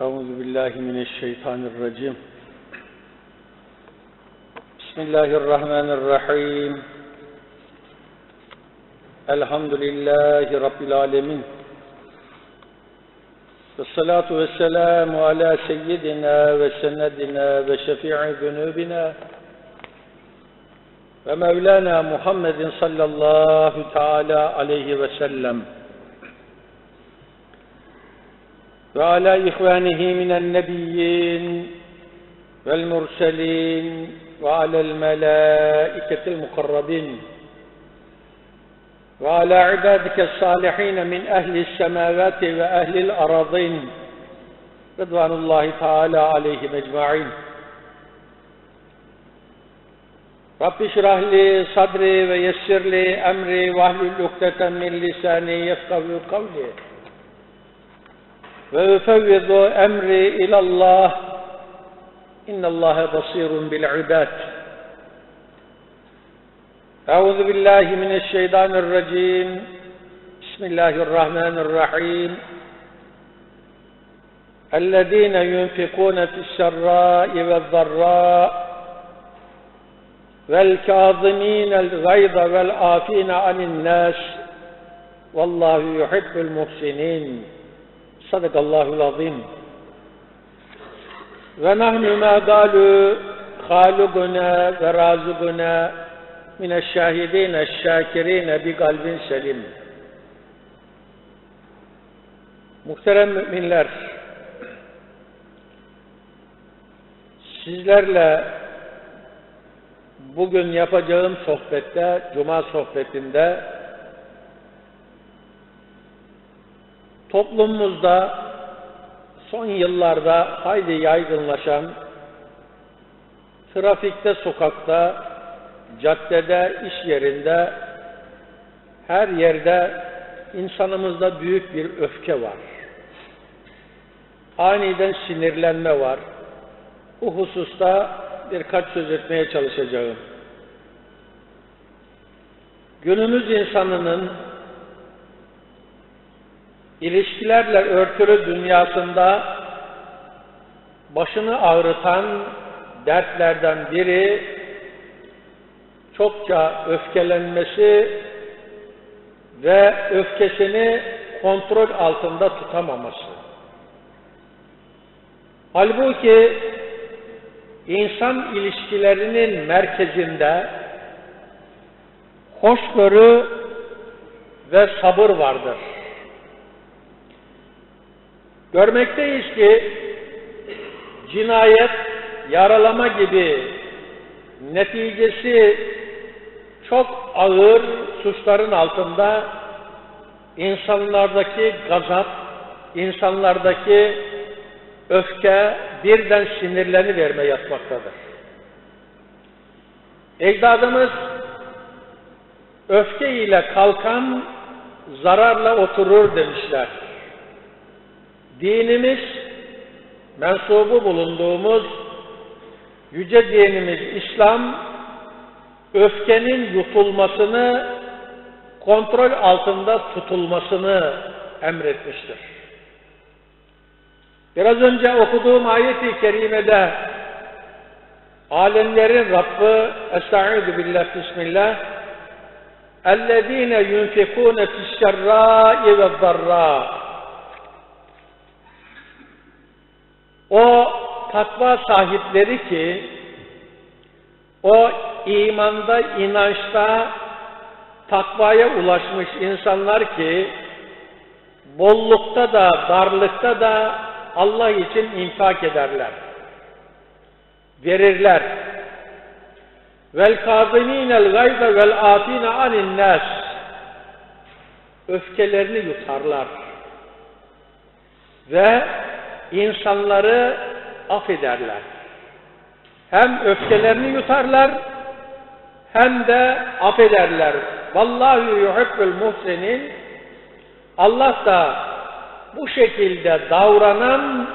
Euzu billahi mineşşeytanirracim. Bismillahirrahmanirrahim. Elhamdülillahi rabbil alamin. Vessalatu vesselamu ala seyyidina ve senedina ve şefii zunubina ve Mevlana Muhammedin sallallahu teala aleyhi ve sellem. وعلى إخوانه من النبيين والمرسلين وعلى الملائكة المقربين وعلى عبادك الصالحين من أهل السماوات وأهل الأراضين رضوان الله تعالى عليهم أجمعين. رب اشرح لي صدري ويسر لي أمري واحلل عقدة من لساني يفقه قولي. وأفوض أمري إلى الله. إن الله بصير بالعباد. أعوذ بالله من الشيطان الرجيم. بسم الله الرحمن الرحيم. الذين ينفقون في السراء والضراء والكاظمين الغيظ والعافين عن الناس والله يحب المحسنين. Sadakallahu azim. Ve nahnu ma galu haluguna ve razuguna min mineşşahidine şakirine bi kalbin selim. Muhterem müminler, sizlerle bugün yapacağım sohbette, cuma sohbetinde toplumumuzda son yıllarda hayli yaygınlaşan trafikte, sokakta, caddede, iş yerinde, her yerde insanımızda büyük bir öfke var. Aniden sinirlenme var. Bu hususta birkaç söz etmeye çalışacağım. Günümüz insanının ilişkilerle örtülü dünyasında başını ağrıtan dertlerden biri çokça öfkelenmesi ve öfkesini kontrol altında tutamaması. Halbuki insan ilişkilerinin merkezinde hoşgörü ve sabır vardır. Görmekteyiz ki cinayet, yaralama gibi neticesi çok ağır suçların altında insanlardaki gazap, insanlardaki öfke birden sinirleni verme yatmaktadır. Ecdadımız öfke ile kalkan zararla oturur demişler Dinimiz, mensubu bulunduğumuz yüce dinimiz İslam, öfkenin yutulmasını, kontrol altında tutulmasını emretmiştir. Biraz önce okuduğum ayet-i kerimede alemlerin Rabbi Estaizu billah bismillah اَلَّذ۪ينَ يُنْفِقُونَ فِي الشَّرَّاءِ وَالضَّرَّاءِ O takva sahipleri ki o imanda, inançta takvaya ulaşmış insanlar ki bollukta da, darlıkta da Allah için infak ederler. Verirler. Vel kâzimînel gayze vel âfîne anin. Öfkelerini yutarlar. Ve insanları affederler. Hem öfkelerini yutarlar hem de affederler. Vallahu yuhibbul muhsinin Allah da bu şekilde davranan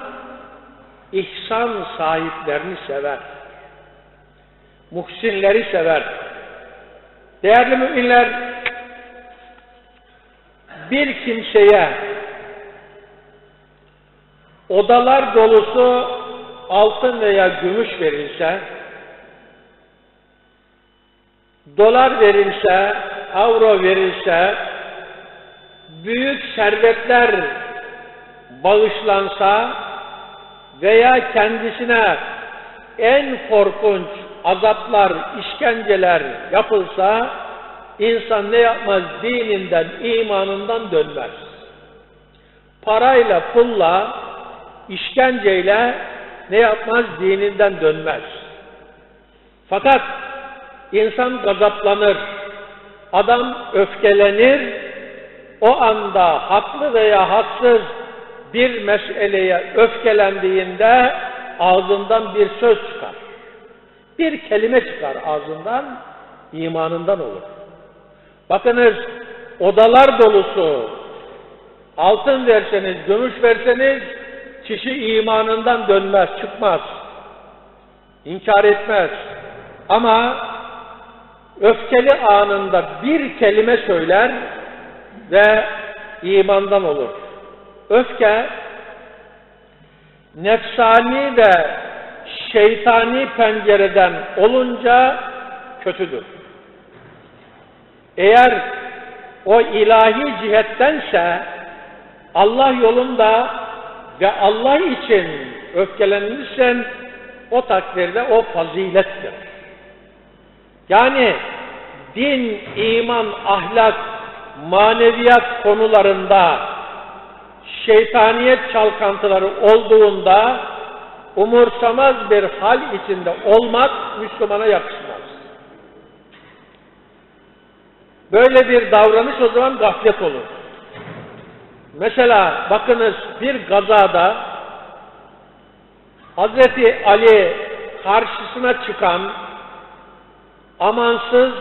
ihsan sahiplerini sever. Muhsinleri sever. Değerli müminler, bir kimseye odalar dolusu altın veya gümüş verilse, dolar verilse, avro verilse, büyük servetler bağışlansa veya kendisine en korkunç azaplar, işkenceler yapılsa, insan ne yapmaz? Dininden, imanından dönmez. Parayla, pulla, işkenceyle ne yapmaz? Dininden dönmez. Fakat insan gazaplanır, adam öfkelenir, o anda haklı veya haksız bir meseleye öfkelendiğinde ağzından bir söz çıkar. Bir kelime çıkar ağzından, imanından olur. Bakınız odalar dolusu altın verseniz, gümüş verseniz kişi imanından dönmez, çıkmaz. İnkar etmez. Ama öfkeli anında bir kelime söyler ve imandan olur. Öfke nefsani ve şeytani pencereden olunca kötüdür. Eğer o ilahi cihettense Allah yolunda ve Allah için öfkelenirsen o takdirde o fazilettir. Yani din, iman, ahlak, maneviyat konularında şeytaniyet çalkantıları olduğunda umursamaz bir hal içinde olmak Müslümana yakışmaz. Böyle bir davranış o zaman gaflet olur. Mesela bakınız bir gazada Hazreti Ali karşısına çıkan amansız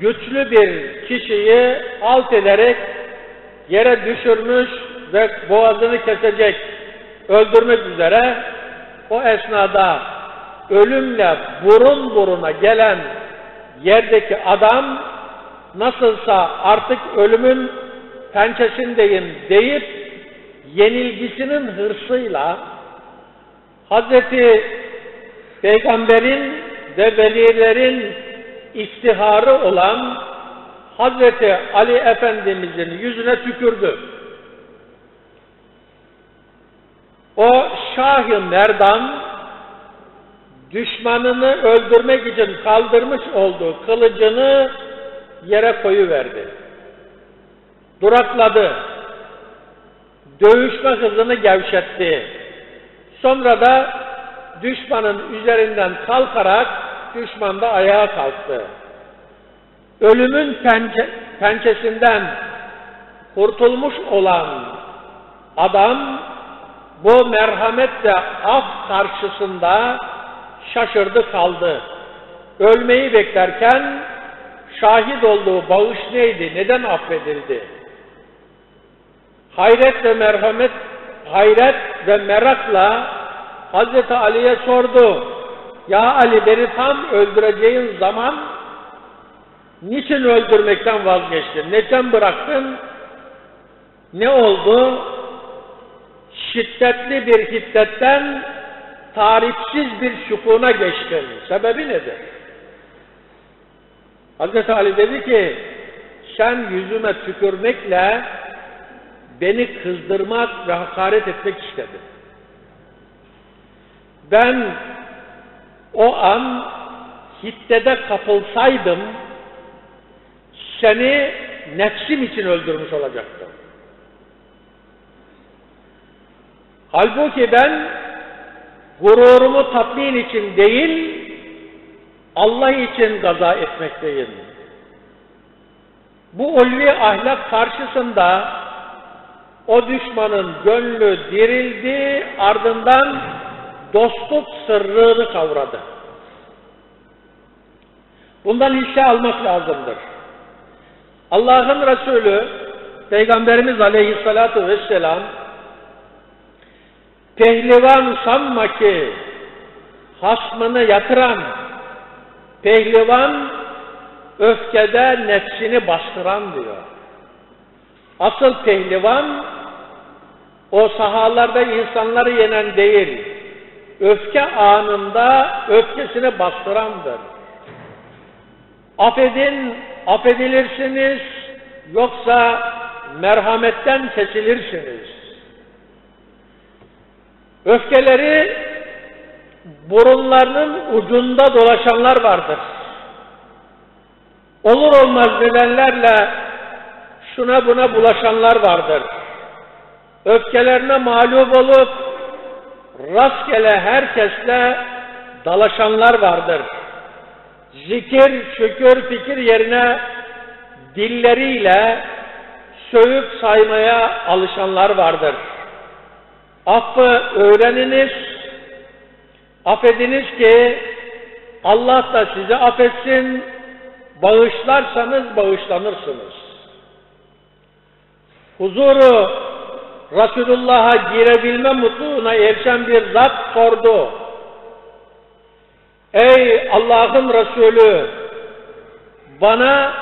güçlü bir kişiyi alt ederek yere düşürmüş ve boğazını kesecek, öldürmek üzere o esnada ölümle burun buruna gelen yerdeki adam nasılsa artık ölümün pençesindeyim deyip yenilgisinin hırsıyla Hazreti Peygamber'in ve velilerin istiharı olan Hazreti Ali Efendimizin yüzüne tükürdü. O Şah-ı Merdan düşmanını öldürmek için kaldırmış olduğu kılıcını yere koyuverdi. Durakladı. Dövüşme hızını gevşetti. Sonra da düşmanın üzerinden kalkarak düşman da ayağa kalktı. Ölümün pençe, pençesinden kurtulmuş olan adam bu merhamet ve af karşısında şaşırdı kaldı. Ölmeyi beklerken şahit olduğu bağış neydi? Neden affedildi? Hayret ve merhamet, hayret ve merakla Hazreti Ali'ye sordu. Ya Ali beni tam öldüreceğin zaman niçin öldürmekten vazgeçtin? Neden bıraktın? Ne oldu? Şiddetli bir hiddetten tarifsiz bir şukuna geçtin. Sebebi nedir? Hazreti Ali dedi ki sen yüzüme tükürmekle beni kızdırmak ve hakaret etmek istedin. Ben o an hiddede kapılsaydım seni nefsim için öldürmüş olacaktım. Halbuki ben gururumu tatmin için değil, Allah için gaza etmekteyim. Bu ulvi ahlak karşısında o düşmanın gönlü dirildi, ardından dostluk sırrını kavradı. Bundan hisse almak lazımdır. Allah'ın Resulü Peygamberimiz Aleyhisselatü Vesselam pehlivan sanma ki hasmını yatıran pehlivan öfkede nefsini bastıran diyor. Asıl pehlivan o sahalarda insanları yenen değil, öfke anında öfkesini bastırandır. Affedin, affedilirsiniz, yoksa merhametten kesilirsiniz. Öfkeleri burunlarının ucunda dolaşanlar vardır. Olur olmaz nedenlerle şuna buna bulaşanlar vardır. Öfkelerine mağlup olup rastgele herkesle dalaşanlar vardır. Zikir, şükür, fikir yerine dilleriyle sövüp saymaya alışanlar vardır. Affı öğreniniz, affediniz ki Allah da sizi affetsin, bağışlarsanız bağışlanırsınız. Huzuru Resulullah'a girebilme mutluluğuna erişen bir zat sordu. Ey Allah'ın Resulü bana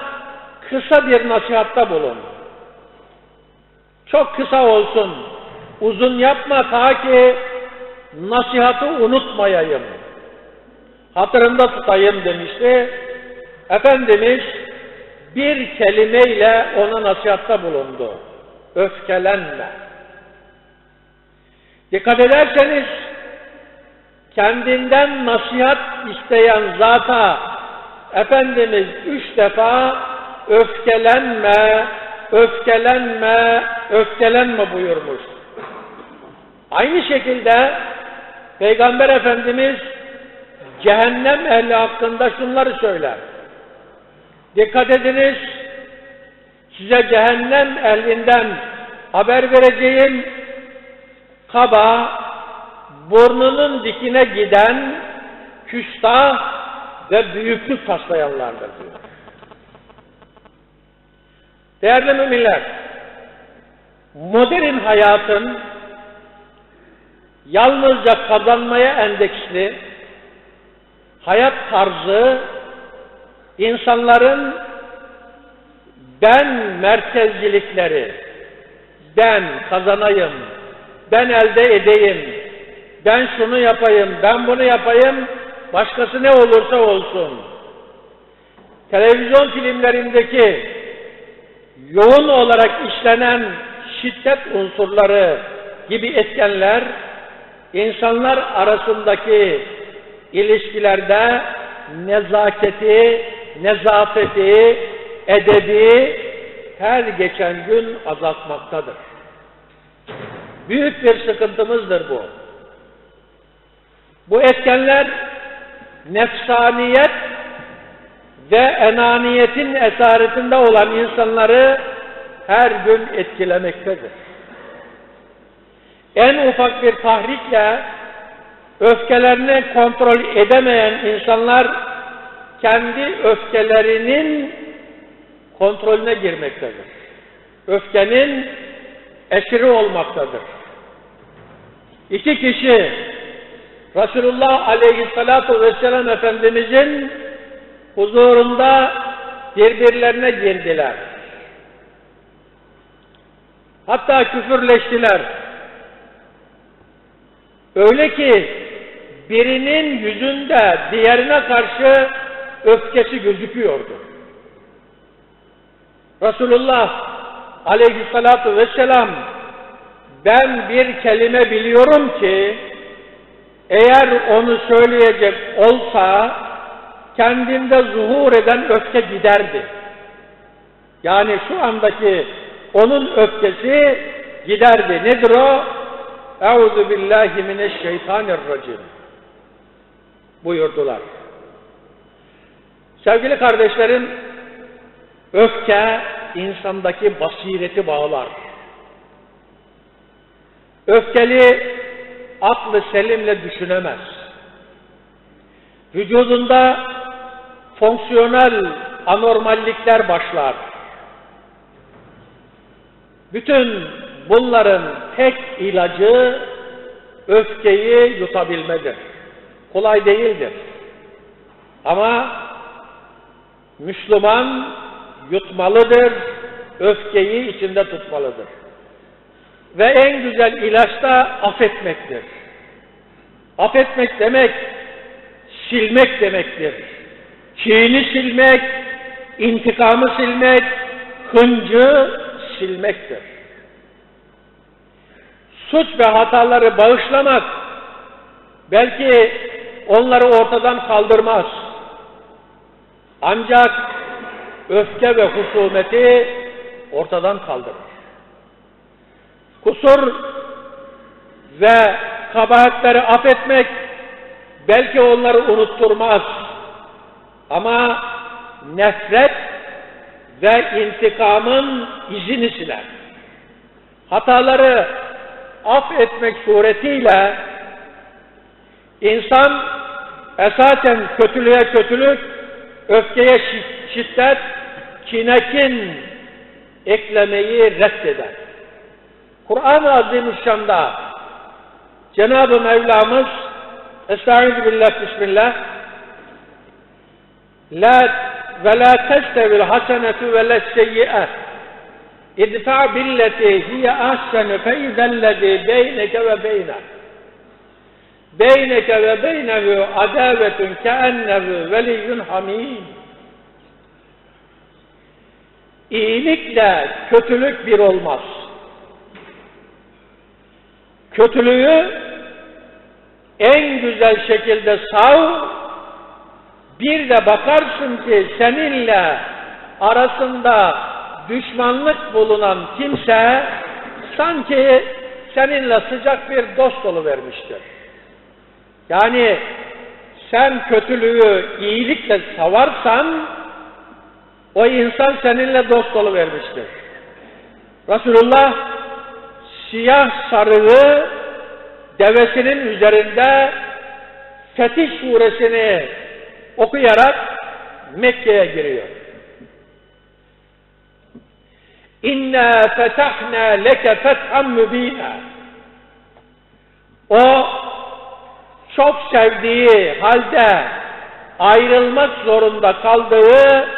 kısa bir nasihatta bulun. Çok kısa olsun. Uzun yapma ta ki nasihatı unutmayayım. Hatırımda tutayım demişti. Efendimiz bir kelimeyle ona nasihatta bulundu. Öfkelenme. Dikkat ederseniz kendinden nasihat isteyen zata Efendimiz üç defa öfkelenme, öfkelenme, öfkelenme buyurmuş. Aynı şekilde Peygamber Efendimiz cehennem ehli hakkında şunları söyler. Dikkat ediniz, size cehennem ehlinden haber vereceğim kaba, burnunun dikine giden, küstah ve büyüklük taslayanlardır diyor. Değerli müminler, modern hayatın yalnızca kazanmaya endeksli hayat tarzı insanların ben merkezcilikleri, ben kazanayım, ben elde edeyim, ben şunu yapayım, ben bunu yapayım, başkası ne olursa olsun. Televizyon filmlerindeki yoğun olarak işlenen şiddet unsurları gibi etkenler insanlar arasındaki ilişkilerde nezaketi, nezafeti, edebi her geçen gün azaltmaktadır. Büyük bir sıkıntımızdır bu. Bu etkenler nefsaniyet ve enaniyetin esaretinde olan insanları her gün etkilemektedir. En ufak bir tahrikle öfkelerini kontrol edemeyen insanlar kendi öfkelerinin kontrolüne girmektedir. Öfkenin esiri olmaktadır. İki kişi Resulullah Aleyhisselatü Vesselam Efendimizin huzurunda birbirlerine girdiler. Hatta küfürleştiler. Öyle ki birinin yüzünde diğerine karşı öfkesi gözüküyordu. Resulullah aleyhissalatu vesselam ben bir kelime biliyorum ki eğer onu söyleyecek olsa kendinde zuhur eden öfke giderdi. Yani şu andaki onun öfkesi giderdi. Nedir o? Euzu billahi mineşşeytanirracim buyurdular. Sevgili kardeşlerim, öfke insandaki basireti bağlar. Öfkeli aklı selimle düşünemez. Vücudunda fonksiyonel anormallikler başlar. Bütün bunların tek ilacı öfkeyi yutabilmedir. Kolay değildir. Ama Müslüman yutmalıdır, öfkeyi içinde tutmalıdır. Ve en güzel ilaç da affetmektir. Affetmek demek, silmek demektir. Çiğni silmek, intikamı silmek, hıncı silmektir. Suç ve hataları bağışlamak, belki onları ortadan kaldırmaz. Ancak öfke ve husumeti ortadan kaldırır. Kusur ve kabahatleri affetmek belki onları unutturmaz. Ama nefret ve intikamın izini siler. Hataları affetmek suretiyle insan esasen kötülüğe kötülük, öfkeye şiddet, kinekin eklemeyi reddeder. Kur'an-ı Azimüşşan'da Cenab-ı Mevlamız Estaizu billah bismillah La ve la testevil hasenetu ve la seyyi'e. İdfa billeti hiye ahsenu fe beyneke ve beyne. Beyneke ve beynehu adavetun keennehu veliyyun hamim İyilikle kötülük bir olmaz. Kötülüğü en güzel şekilde sav, bir de bakarsın ki seninle arasında düşmanlık bulunan kimse sanki seninle sıcak bir dost vermiştir. Yani sen kötülüğü iyilikle savarsan o insan seninle dost vermiştir. Resulullah siyah sarığı devesinin üzerinde Fetih suresini okuyarak Mekke'ye giriyor. İnna fetahna leke fethan mübina. O çok sevdiği halde ayrılmak zorunda kaldığı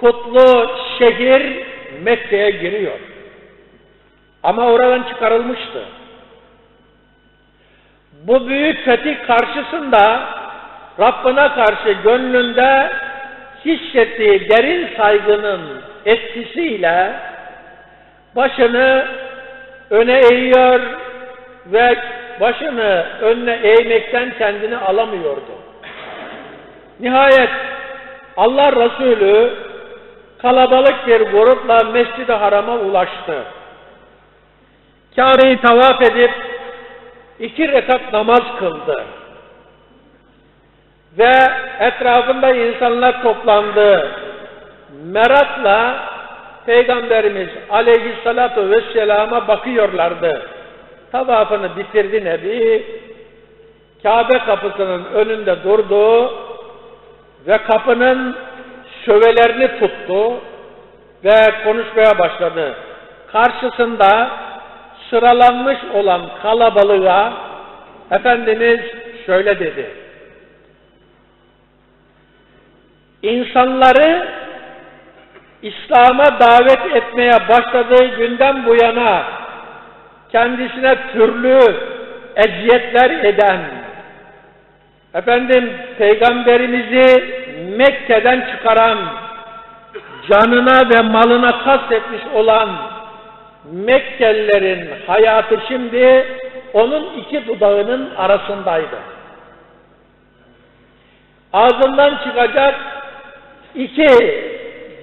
kutlu şehir Mekke'ye giriyor. Ama oradan çıkarılmıştı. Bu büyük fetih karşısında Rabbine karşı gönlünde hissettiği derin saygının etkisiyle başını öne eğiyor ve başını önüne eğmekten kendini alamıyordu. Nihayet Allah Resulü kalabalık bir grupla Mescid-i Haram'a ulaştı. Kabe'yi tavaf edip iki rekat namaz kıldı. Ve etrafında insanlar toplandı. Merakla Peygamberimiz aleyhissalatu vesselama bakıyorlardı. Tavafını bitirdi Nebi. Kabe kapısının önünde durdu ve kapının şövelerini tuttu ve konuşmaya başladı. Karşısında sıralanmış olan kalabalığa Efendimiz şöyle dedi. İnsanları İslam'a davet etmeye başladığı günden bu yana kendisine türlü eziyetler eden efendim peygamberimizi Mekke'den çıkaran canına ve malına kastetmiş olan Mekkelilerin hayatı şimdi onun iki dudağının arasındaydı. Ağzından çıkacak iki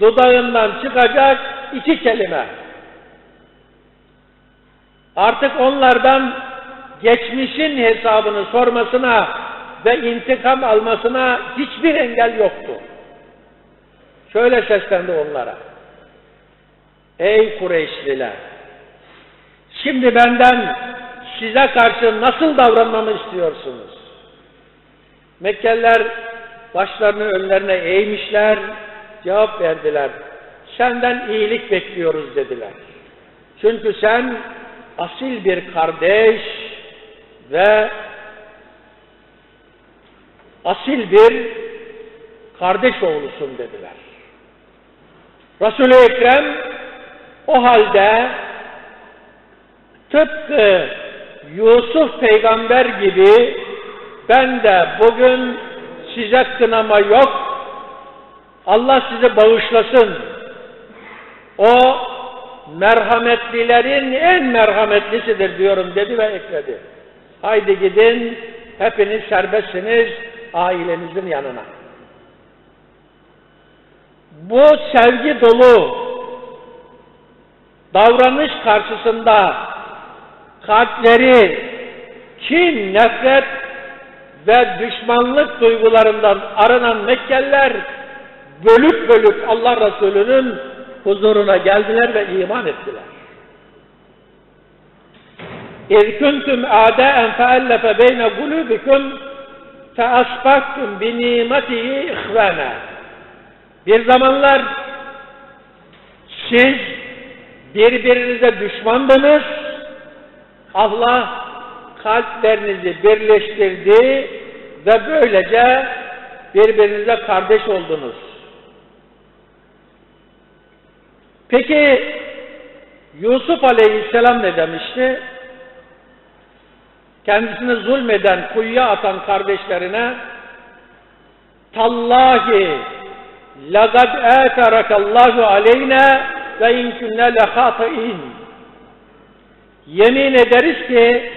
dudağından çıkacak iki kelime. Artık onlardan geçmişin hesabını sormasına ve intikam almasına hiçbir engel yoktu. Şöyle seslendi onlara. Ey Kureyşliler! Şimdi benden size karşı nasıl davranmamı istiyorsunuz? Mekkeliler başlarını önlerine eğmişler, cevap verdiler. Senden iyilik bekliyoruz dediler. Çünkü sen asil bir kardeş ve asil bir kardeş oğlusun dediler. Resul-i Ekrem o halde tıpkı Yusuf peygamber gibi ben de bugün size kınama yok. Allah sizi bağışlasın. O merhametlilerin en merhametlisidir diyorum dedi ve ekledi. Haydi gidin hepiniz serbestsiniz ailenizin yanına. Bu sevgi dolu davranış karşısında kalpleri kin, nefret ve düşmanlık duygularından aranan Mekkeliler bölük bölük Allah Resulü'nün huzuruna geldiler ve iman ettiler. اِذْ كُنْتُمْ اَعْدَاءً فَأَلَّفَ بَيْنَ قُلُوبِكُمْ فَأَصْبَحْتُمْ بِنِيمَتِهِ اِخْوَانًا Bir zamanlar siz birbirinize düşmandınız, Allah kalplerinizi birleştirdi ve böylece birbirinize kardeş oldunuz. Peki Yusuf Aleyhisselam ne demişti? Kendisini zulmeden, kuyuya atan kardeşlerine Tallahi lagad eterakallahu aleyna ve in künne lehatîn Yemin ederiz ki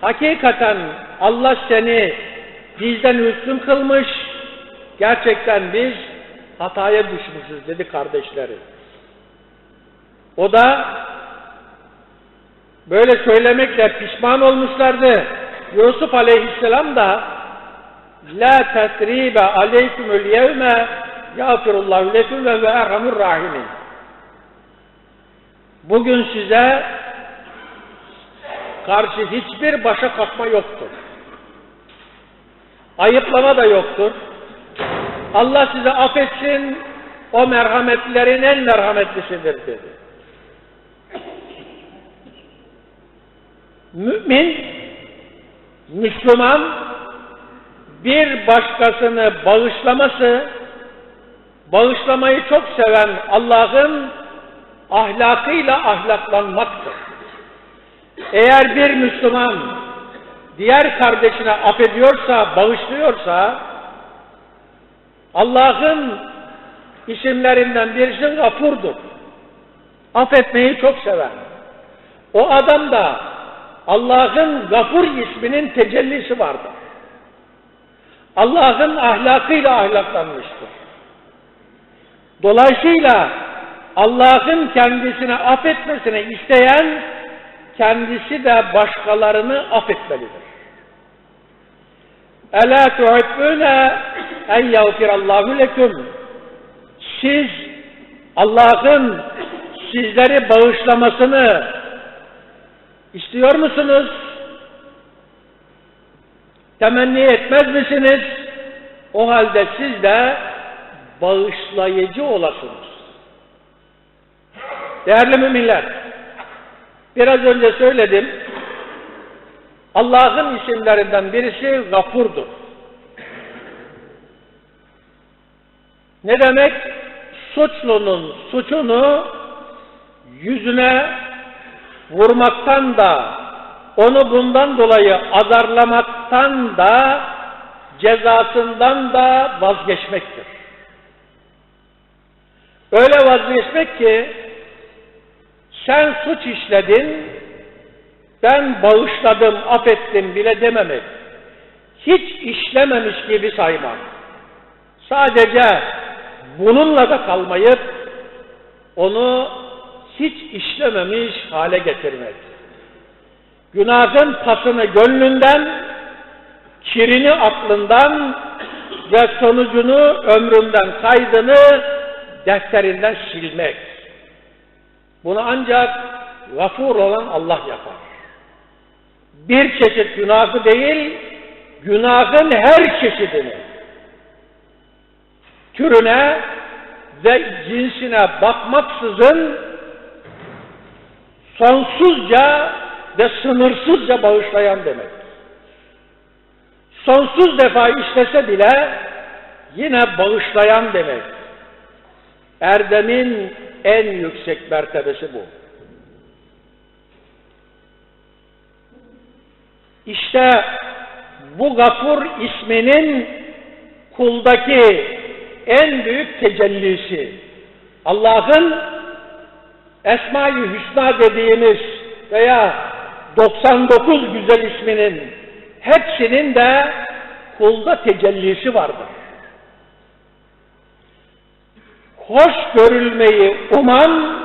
hakikaten Allah seni bizden üstün kılmış, gerçekten biz hataya düşmüşüz dedi kardeşleri. O da böyle söylemekle pişman olmuşlardı. Yusuf aleyhisselam da La tesribe aleykümül yevme yağfirullahu leküm ve ve erhamur rahimin. Bugün size karşı hiçbir başa kalkma yoktur. Ayıplama da yoktur. Allah size affetsin, o merhametlilerin en merhametlisidir dedi. Mümin, Müslüman bir başkasını bağışlaması, bağışlamayı çok seven Allah'ın ahlakıyla ahlaklanmaktır. Eğer bir Müslüman diğer kardeşine affediyorsa, bağışlıyorsa, Allah'ın isimlerinden birisi gafurdur. Affetmeyi çok sever. O adam da Allah'ın gafur isminin tecellisi vardır. Allah'ın ahlakıyla ahlaklanmıştır. Dolayısıyla Allah'ın kendisine affetmesini isteyen kendisi de başkalarını affetmelidir. Ela tuhibbune en yağfirallahu leküm. Siz Allah'ın sizleri bağışlamasını istiyor musunuz? Temenni etmez misiniz? O halde siz de bağışlayıcı olasınız. Değerli müminler, biraz önce söyledim, Allah'ın isimlerinden birisi gafurdur. Ne demek? Suçlunun suçunu yüzüne vurmaktan da, onu bundan dolayı azarlamaktan da, cezasından da vazgeçmektir. Öyle vazgeçmek ki, sen suç işledin, ben bağışladım, affettim bile dememek. Hiç işlememiş gibi saymak. Sadece bununla da kalmayıp onu hiç işlememiş hale getirmek. Günahın pasını gönlünden, kirini aklından ve sonucunu ömründen kaydını defterinden silmek. Bunu ancak gafur olan Allah yapar. Bir çeşit günahı değil, günahın her çeşidini türüne ve cinsine bakmaksızın sonsuzca ve sınırsızca bağışlayan demek. Sonsuz defa işlese bile yine bağışlayan demek. Erdemin en yüksek mertebesi bu. İşte bu gafur isminin kuldaki en büyük tecellisi. Allah'ın Esma-i Hüsna dediğimiz veya 99 güzel isminin hepsinin de kulda tecellisi vardır. Hoş görülmeyi uman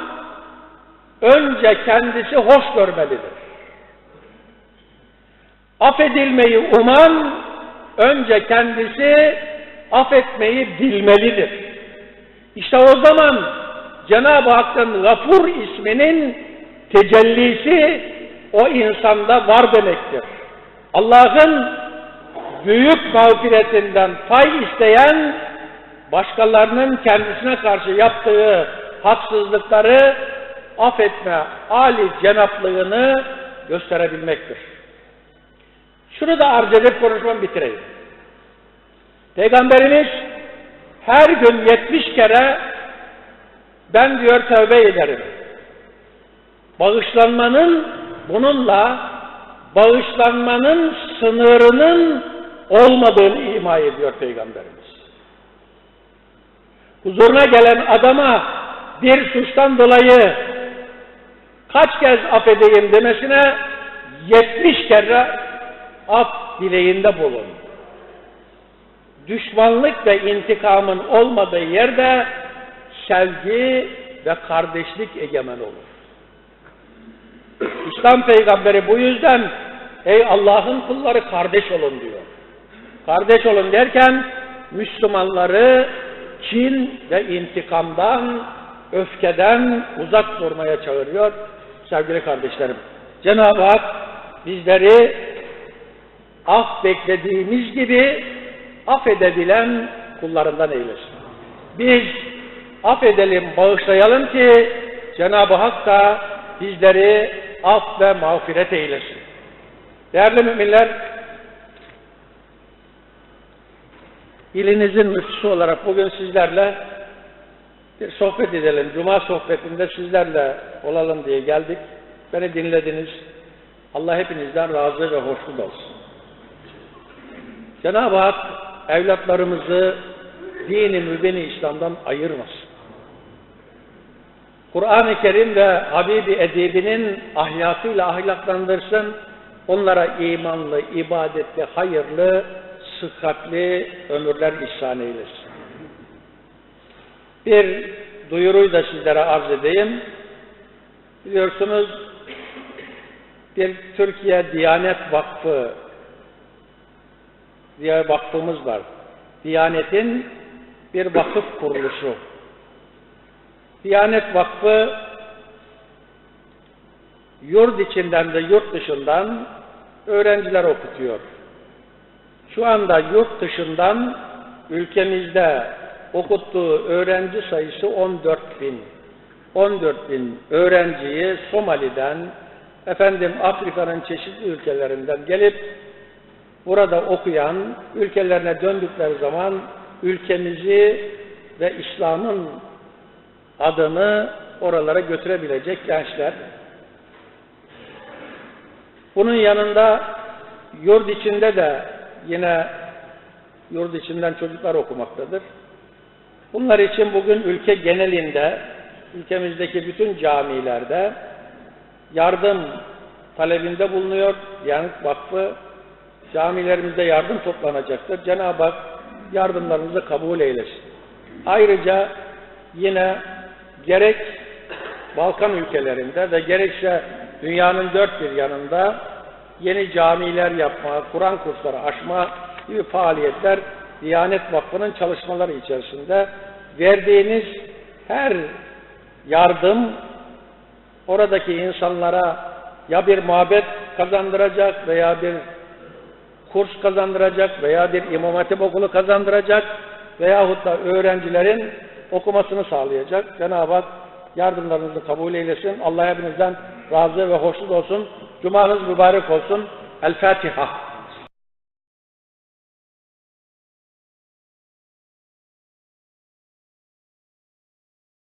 önce kendisi hoş görmelidir. Affedilmeyi uman önce kendisi affetmeyi bilmelidir. İşte o zaman Cenab-ı Hakk'ın Gafur isminin tecellisi o insanda var demektir. Allah'ın büyük mağfiretinden pay isteyen başkalarının kendisine karşı yaptığı haksızlıkları affetme Ali cenaplığını gösterebilmektir. Şunu da arz edip konuşmamı bitireyim. Peygamberimiz her gün yetmiş kere ben diyor tövbe ederim. Bağışlanmanın bununla bağışlanmanın sınırının olmadığını ima ediyor Peygamberimiz. Huzuruna gelen adama bir suçtan dolayı kaç kez affedeyim demesine yetmiş kere af dileğinde bulun. Düşmanlık ve intikamın olmadığı yerde sevgi ve kardeşlik egemen olur. İslam peygamberi bu yüzden ey Allah'ın kulları kardeş olun diyor. Kardeş olun derken Müslümanları kin ve intikamdan, öfkeden uzak durmaya çağırıyor sevgili kardeşlerim. Cenab-ı Hak bizleri af beklediğimiz gibi affedebilen kullarından eylesin. Biz affedelim, bağışlayalım ki Cenab-ı Hak da bizleri af ve mağfiret eylesin. Değerli müminler, ilinizin müftüsü olarak bugün sizlerle bir sohbet edelim. Cuma sohbetinde sizlerle olalım diye geldik. Beni dinlediniz. Allah hepinizden razı ve hoşnut olsun. Cenab-ı Hak evlatlarımızı dini mübini İslam'dan ayırmasın. Kur'an-ı Kerim ve Habibi Edibi'nin ahlakıyla ahlaklandırsın. Onlara imanlı, ibadetli, hayırlı, sıhhatli ömürler ihsan eylesin. Bir duyuruyu da sizlere arz edeyim. Biliyorsunuz bir Türkiye Diyanet Vakfı diye vakfımız var. Diyanetin bir vakıf kuruluşu. Diyanet Vakfı yurt içinden de yurt dışından öğrenciler okutuyor. Şu anda yurt dışından ülkemizde okuttuğu öğrenci sayısı 14 bin. 14 bin öğrenciyi Somali'den, efendim Afrika'nın çeşitli ülkelerinden gelip burada okuyan, ülkelerine döndükleri zaman ülkemizi ve İslam'ın adını oralara götürebilecek gençler. Bunun yanında yurt içinde de yine yurt içinden çocuklar okumaktadır. Bunlar için bugün ülke genelinde, ülkemizdeki bütün camilerde yardım talebinde bulunuyor. Diyanet Vakfı camilerimizde yardım toplanacaktır. Cenab-ı Hak yardımlarımızı kabul eylesin. Ayrıca yine gerek Balkan ülkelerinde ve gerekse dünyanın dört bir yanında yeni camiler yapma, Kur'an kursları açma gibi faaliyetler Diyanet Vakfı'nın çalışmaları içerisinde verdiğiniz her yardım oradaki insanlara ya bir muhabbet kazandıracak veya bir kurs kazandıracak veya bir imam hatip okulu kazandıracak veyahut da öğrencilerin okumasını sağlayacak. Cenab-ı Hak yardımlarınızı kabul eylesin. Allah hepinizden razı ve hoşnut olsun. Cumanız mübarek olsun. El Fatiha.